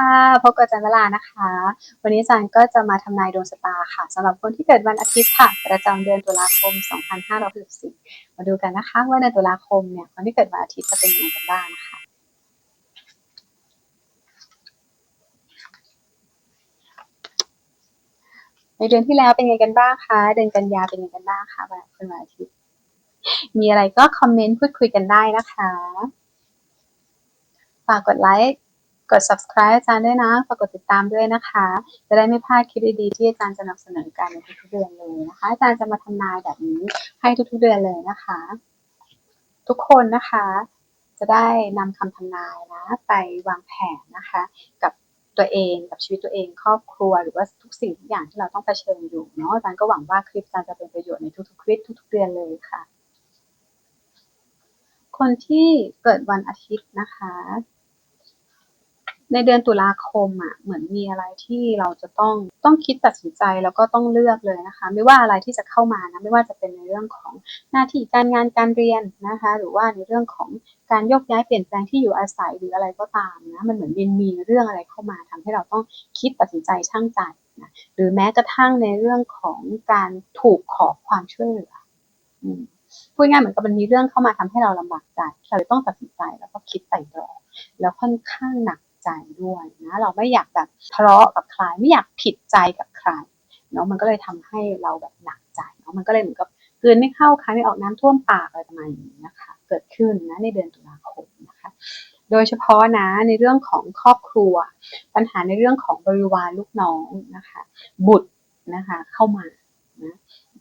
ค่ะพบกับอาจารย์เวลานะคะ วันนี้อาจารย์ก็จะมาทำนายดวงชะตาค่ะสำหรับคนที่เกิดวันอาทิตย์ค่ะ ประจำเดือนตุลาคม 2564มาดูกันนะคะ ว่าในตุลาคมเนี่ยคนที่เกิดวันอาทิตย์จะเป็นยังไงกันบ้างนะคะในเดือนที่แล้วเป็นยังไงกันบ้างคะเดือนกันยาเป็นยังไงกันบ้างคะวันคนวันอาทิตย์ มีอะไรก็คอมเมนต์พูดคุยกันได้นะคะ ฝากกดไลค์ กด subscribe อาจารย์ด้วยนะฝากกดติดตามด้วยนะคะ จะได้ไม่พลาดคลิปดีๆที่อาจารย์จะนำเสนอกันในทุกๆเดือนเลยนะคะ อาจารย์จะมาทำนายแบบนี้ให้ทุกๆเดือนเลยนะคะ ทุกคนนะคะ จะได้นำคำทำนายนะไปวางแผนนะคะ กับตัวเองกับชีวิตตัวเอง ครอบครัวหรือว่าทุกสิ่งทุกอย่างที่เราต้องเผชิญอยู่เนาะอาจารย์ก็หวังว่าคลิปอาจารย์จะเป็นประโยชน์ในทุกๆคลิปทุกๆเดือนเลยค่ะ คนที่เกิดวันอาทิตย์นะคะ ในเดือนตุลาคมอะเหมือนมีอะไรที่เราจะต้องต้องคิดตัดสินใจแล้วก็ต้องเลือกเลยนะคะ ไม่ว่าอะไรที่จะเข้ามานะไม่ว่าจะเป็นในเรื่องของหน้าที่การงานการเรียนนะคะ หรือว่าในเรื่องของการโยกย้ายเปลี่ยนแปลงที่อยู่อาศัยหรืออะไรก็ตามนะมันเหมือนมีมีเรื่องอะไรเข้ามาทำให้เราต้องคิดตัดสินใจช่างใจนะหรือแม้กระทั่งในเรื่องของการถูกขอความช่วยเหลืออืมพูดง่ายเหมือนกับมันมีเรื่องเข้ามาทำให้เราลำบากใจเราต้องตัดสินใจแล้วก็คิดไตร่ตรองแล้วค่อนข้างหนัก ใจด้วยนะเราไม่อยากแบบทะเลาะกับใครไม่อยากผิดใจกับใครเนาะมันก็เลยทำให้เราแบบหนักใจเนาะมันก็เลยเหมือนกับกลืนไม่เข้าคายไม่ออกน้ำท่วมปากอะไรประมาณนี้นะคะ เกิดขึ้นนะในเดือนตุลาคมนะคะ โดยเฉพาะนะในเรื่องของครอบครัว ปัญหาในเรื่องของบริวารลูกน้องนะคะ บุตรนะคะเข้ามานะ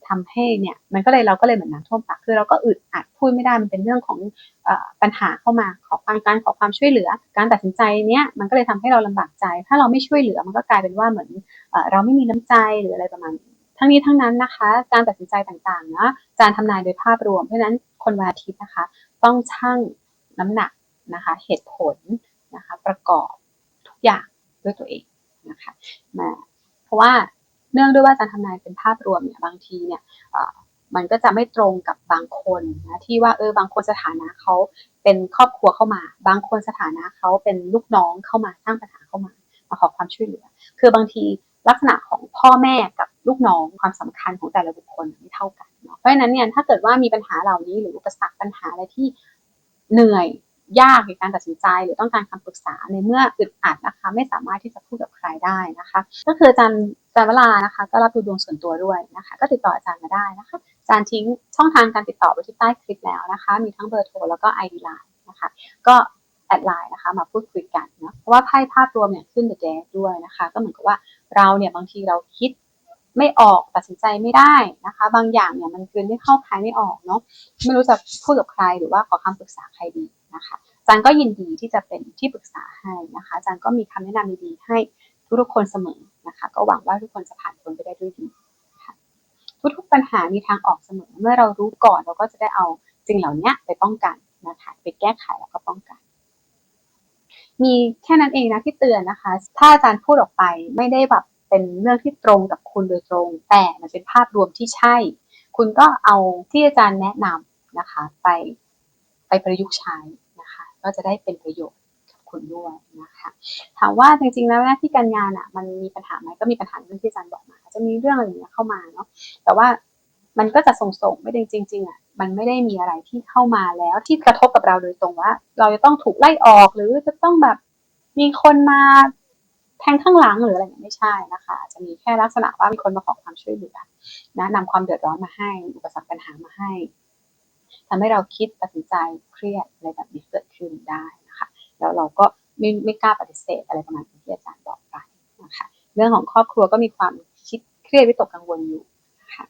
ทำให้เนี่ยมันก็เลยเราก็เลยเหมือนน้ำท่วมปากคือเราก็อึดอัดพูดไม่ได้มันเป็นเรื่องของอปัญหาเข้ามาขอความการขอความช่วยเหลือ การตัดสินใจเนี้ยมันก็เลยทำให้เราลำบากใจ ถ้าเราไม่ช่วยเหลือมันก็กลายเป็นว่าเหมือนเอเราไม่มีน้ำใจหรืออะไรประมาณทั้งนี้ทั้งนั้นนะคะ การตัดสินใจต่างๆนะอาจารทำนายโดยภาพรวมเพราะฉะนั้นคนวันอาทิตย์นะคะ ต้องชั่งน้ำหนักนะคะเหตุผลนะคะประกอบทุกอย่างด้วยตัวเองนะคะมาเพราะว่า เนื่องด้วยว่าการทำนายเป็นภาพรวมเนี่ยบางทีเนี่ยมันก็จะไม่ตรงกับบางคนนะที่ว่าเออบางคนสถานะเขาเป็นครอบครัวเข้ามา บางคนสถานะเขาเป็นลูกน้องเข้ามาสร้างปัญหาเข้ามามาขอความช่วยเหลือ คือบางทีลักษณะของพ่อแม่กับลูกน้องความสำคัญของแต่ละบุคคลไม่เท่ากันเนาะเพราะฉะนั้นเนี่ยถ้าเกิดว่ามีปัญหาเหล่านี้หรืออุปสรรคปัญหาอะไรที่เหนื่อย ยากในการตัดสินใจ หรือต้องการคำปรึกษาในเมื่ออึดอัดนะคะ ไม่สามารถที่จะพูดกับใครได้นะคะ ก็คืออาจารย์อาจารย์เวลานะคะ ก็รับดูดวงส่วนตัวด้วยนะคะ ก็ติดต่ออาจารย์มาได้นะคะอาจารย์ทิ้งช่องทางการติดต่อไว้ที่ใต้คลิปแล้วนะคะ มีทั้งเบอร์โทรแล้วก็ ID ไลน์นะคะ ก็แอดไลน์นะคะมาพูดคุยกันนะเพราะว่าไพ่ภาพรวมเนี่ยขึ้นเดอะเดด้วยนะคะ ก็เหมือนกับว่าเราเนี่ยบางทีเราคิดไม่ออกตัดสินใจไม่ได้นะคะ บางอย่างเนี่ยมันคืนไม่เข้าใครไม่ออกเนาะไม่รู้จะพูดกับใครหรือว่าขอคำปรึกษาใครดี นะคะจารย์ก็ยินดีที่จะเป็นที่ปรึกษาให้นะคะจารย์ก็มีคำแนะนำดีๆให้ทุกๆคนเสมอนะคะ ก็หวังว่าทุกคนจะผ่านพ้นไปได้ด้วยดีนะคะทุกๆปัญหามีทางออกเสมอ เมื่อเรารู้ก่อนเราก็จะได้เอาสิ่งเหล่านี้ไปป้องกันนะคะไปแก้ไขแล้วก็ป้องกัน มีแค่นั้นเองนะที่เตือนนะคะ ถ้าอาจารย์พูดออกไปไม่ได้แบบเป็นเรื่องที่ตรงกับคุณโดยตรง แต่มันเป็นภาพรวมที่ใช่ คุณก็เอาที่อาจารย์แนะนำนะคะไป ไปประยุกต์ใช้นะคะ ก็จะได้เป็นประโยชน์กับคุณด้วยนะคะถามว่าจริงๆแล้วหน้าที่การงานอะมันมีปัญหาไหมก็มีปัญหาเรื่องที่อาจารย์บอกมาจะมีเรื่องอะไรอย่างเงี้ยเข้ามาเนาะแต่ว่ามันก็จะส่งๆไม่ได้จริงๆอะมันไม่ได้มีอะไรที่เข้ามาแล้วที่กระทบกับเราโดยตรงว่า เราจะต้องถูกไล่ออกหรือจะต้องแบบมีคนมาแทงข้างหลังหรืออะไรอย่างไม่ใช่นะคะจะมีแค่ลักษณะว่ามีคนมาขอความช่วยเหลือนะนำความเดือดร้อนมาให้ อุปสรรคปัญหามาให้ ทำให้เราคิดตัดสินใจเครียดอะไรแบบนี้เกิดขึ้นได้นะคะแล้วเราก็ไม่ไม่กล้าปฏิเสธอะไรประมาณที่อาจารย์บอกไปนะคะเรื่องของครอบครัวก็มีความคิดเครียดวิตกกังวลอยู่นะคะ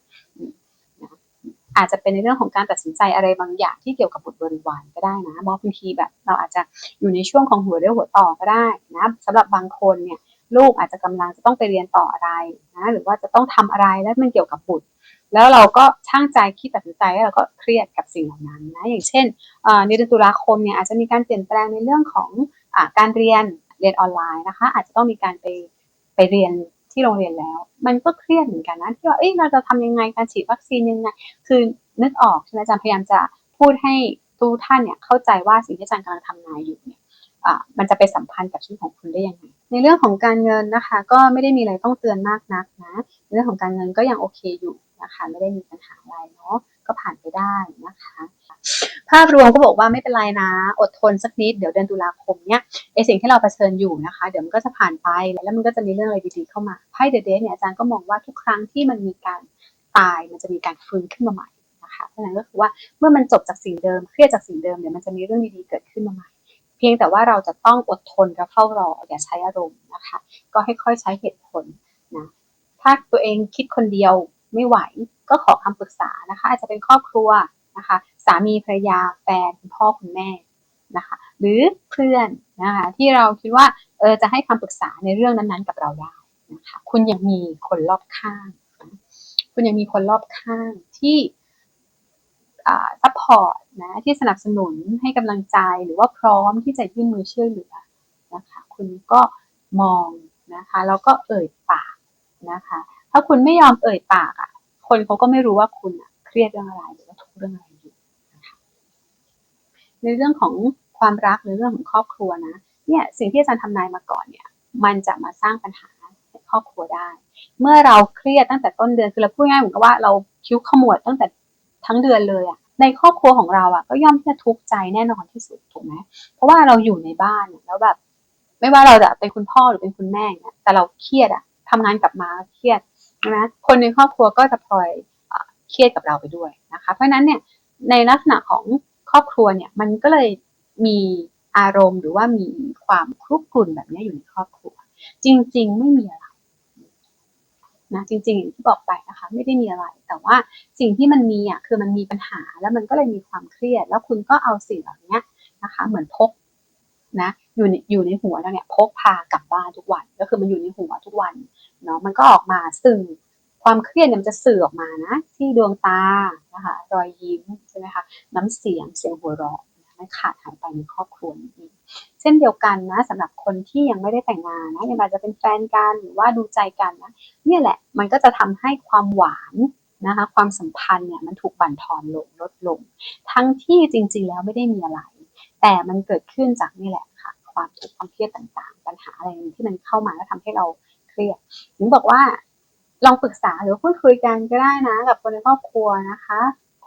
อาจจะเป็นในเรื่องของการตัดสินใจอะไรบางอย่างที่เกี่ยวกับบุตรบริวารก็ได้นะบางทีแบบเราอาจจะอยู่ในช่วงของหัวเรี่ยวหัวต่อก็ได้นะสำหรับบางคนเนี่ยลูกอาจจะกำลังจะต้องไปเรียนต่ออะไรนะหรือว่าจะต้องทำอะไรแล้วมันเกี่ยวกับบุตร แล้วเราก็ช่างใจคิดตัดสินใจแล้วเราก็เครียดกับสิ่งเหล่านั้นนะอย่างเช่นในเดือนตุลาคมเนี่ยอาจจะมีการเปลี่ยนแปลงในเรื่องของอการเรียนเรียนออนไลน์นะคะ อาจจะต้องมีการไปไปเรียนที่โรงเรียนแล้ว มันก็เครียดเหมือนกันนะที่ว่าเอ้ยเราจะทำยังไงการฉีดวัคซีนยังไงคือนึกออกใช่ไหมอาจารย์พยายามจะพูดให้ทุกท่านเนี่ยเข้าใจว่าสิ่งที่อาจารย์กำลังทำนายอยู่เนี่ยมันจะไปสัมพันธ์กับชีวิตของคุณได้ยังไง ในเรื่องของการเงินนะคะ ก็ไม่ได้มีอะไรต้องเตือนมากนักนะในเรื่องของการเงินก็ยังโอเคอยู่ นะคะ ไม่ได้มีปัญหาอะไรเนาะก็ผ่านไปได้นะคะ ภาพรวมก็บอกว่าไม่เป็นไรนะ อดทนสักนิดเดี๋ยวเดือนตุลาคมเนี้ยไอสิ่งที่เราเผชิญอยู่นะคะ เดี๋ยวมันก็จะผ่านไปแล้วมันก็จะมีเรื่องอะไรดีๆเข้ามาไพ่เดอะเดเนี่ยอาจารย์ก็มองว่าทุกครั้งที่มันมีการตายมันจะมีการฟื้นขึ้นมาใหม่นะคะเพราะฉะนั้นก็คือว่าเมื่อมันจบจากสิ่งเดิมเครียดจากสิ่งเดิมเดี๋ยวมันจะมีเรื่องดีๆเกิดขึ้นมาใหม่เพียงแต่ว่าเราจะต้องอดทนและเฝ้ารออย่าใช้อารมณ์นะคะ ก็ให้ค่อยใช้เหตุผลนะถ้าตัวเองคิดคนเดียว ไม่ไหว ก็ขอคำปรึกษานะคะ อาจจะเป็นครอบครัวนะคะ สามีภรรยาแฟนคุณพ่อคุณแม่นะคะ หรือเพื่อนนะคะที่เราคิดว่าเออจะให้คำปรึกษาในเรื่องนั้นๆ กับเราได้นะคะคุณยังมีคนรอบข้าง คุณยังมีคนรอบข้างที่ซัพพอร์ตนะที่สนับสนุนให้กำลังใจหรือว่าพร้อมที่จะยื่นมือช่วยเหลือนะคะ คุณก็มองนะคะแล้วก็เอ่ยปากนะคะ ถ้าคุณไม่ยอมเอ่ยปากอะ คนเขาก็ไม่รู้ว่าคุณอะเครียดเรื่องอะไรหรือว่าทุกข์เรื่องอะไรอยู่นะคะในเรื่องของความรักหรือเรื่องของครอบครัวนะเนี่ยสิ่งที่อาจารย์ทำนายมาก่อนเนี่ย มันจะมาสร้างปัญหาในครอบครัวได้ เมื่อเราเครียดตั้งแต่ต้นเดือนคือเราพูดง่ายเหมือนกับว่าเราคิ้วขมวดตั้งแต่ทั้งเดือนเลยอะในครอบครัวของเราอะก็ย่อมที่จะทุกข์ใจแน่นอนที่สุดถูกไหมเพราะว่าเราอยู่ในบ้านแล้วแบบ ไม่ว่าเราจะเป็นคุณพ่อหรือเป็นคุณแม่เนี่ยแต่เราเครียดอะทำงานกลับมาเครียด นะคนในครอบครัวก็จะพลอยเครียดกับเราไปด้วยนะคะ เพราะฉะนั้นเนี่ยในลักษณะของครอบครัวเนี่ยมันก็เลยมีอารมณ์หรือว่ามีความครุกรุ่นแบบนี้อยู่ในครอบครัว จริง ๆ ไม่มีอะไรนะจริงๆอย่างที่บอกไปนะคะ ไม่ได้มีอะไร แต่ว่าสิ่งที่มันมีอะคือมันมีปัญหาแล้วมันก็เลยมีความเครียด แล้วคุณก็เอาสิ่งเหล่านี้นะคะ เหมือนพก นะอยู่ในอยู่ในหัวเราเนี่ยพกพากลับบ้านทุกวัน ก็คือมันอยู่ในหัวทุกวันเนาะมันก็ออกมาสื่อความเครียดเนี่ยมันจะสื่อออกมานะ ที่ดวงตานะคะรอยยิ้มใช่ไหมคะน้ำเสียงเสียงหัวเราะไม่ขาดหายไปในครอบครัวนี้เช่นเดียวกันนะสำหรับคนที่ยังไม่ได้แต่งงานนะยังอาจจะเป็นแฟนกันหรือว่าดูใจกันนะเนี่ยแหละมันก็จะทำให้ความหวานนะคะความสัมพันธ์เนี่ยมันถูกบั่นทอนลงลดลง ทั้งที่จริงๆแล้วไม่ได้มีอะไร แต่มันเกิดขึ้นจากนี่แหละค่ะ ความทุกข์ความเครียดต่างๆ ปัญหาอะไรที่มันเข้ามาแล้วทำให้เราเครียดถึงบอกว่าลองปรึกษาหรือพูดคุยกันก็ได้นะ กับคนในครอบครัวนะคะ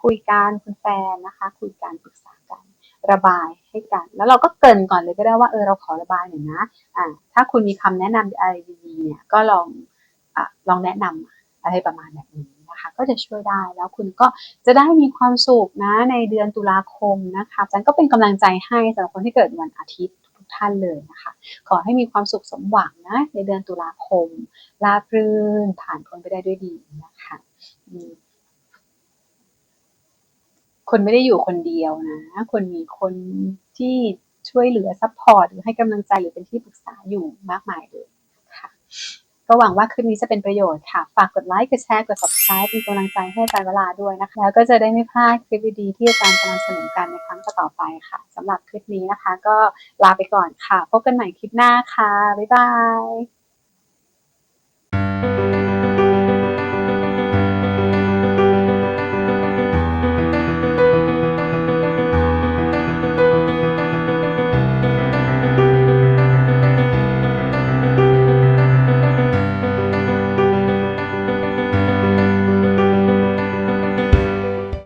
คุยกันคุณแฟนนะคะ คุยกันปรึกษากันระบายให้กัน แล้วเราก็เกินก่อนเลยก็ได้ว่าเออเราขอระบายหน่อยนะอ่าถ้าคุณมีคำแนะนำอะไรดีๆเนี่ยก็ลองอ่าลองแนะนำอะไรประมาณแบบนี้ ก็จะช่วยได้ แล้วคุณก็จะได้มีความสุขนะในเดือนตุลาคมนะคะจันก็เป็นกำลังใจให้สำหรับคนที่เกิดวันอาทิตย์ทุกท่านเลยนะคะ ขอให้มีความสุขสมหวังนะในเดือนตุลาคมราบรื่นผ่านพ้นไปได้ด้วยดีนะคะคนไม่ได้อยู่คนเดียวนะ คนมีคนที่ช่วยเหลือซัพพอร์ตหรือให้กำลังใจหรือเป็นที่ปรึกษาอยู่มากมายเลย ก็หวังว่าคลิปนี้จะเป็นประโยชน์ค่ะ ฝากกดไลค์ กดแชร์ กด subscribe เป็นกำลังใจให้อาจารย์เวลาด้วยนะคะ แล้วก็จะได้ไม่พลาดคลิปดีๆที่อาจารย์จะนำเสนอกันในครั้งต่อไปค่ะสำหรับคลิปนี้นะคะ ก็ลาไปก่อนค่ะ พบกันใหม่คลิปหน้าค่ะ บ๊ายบาย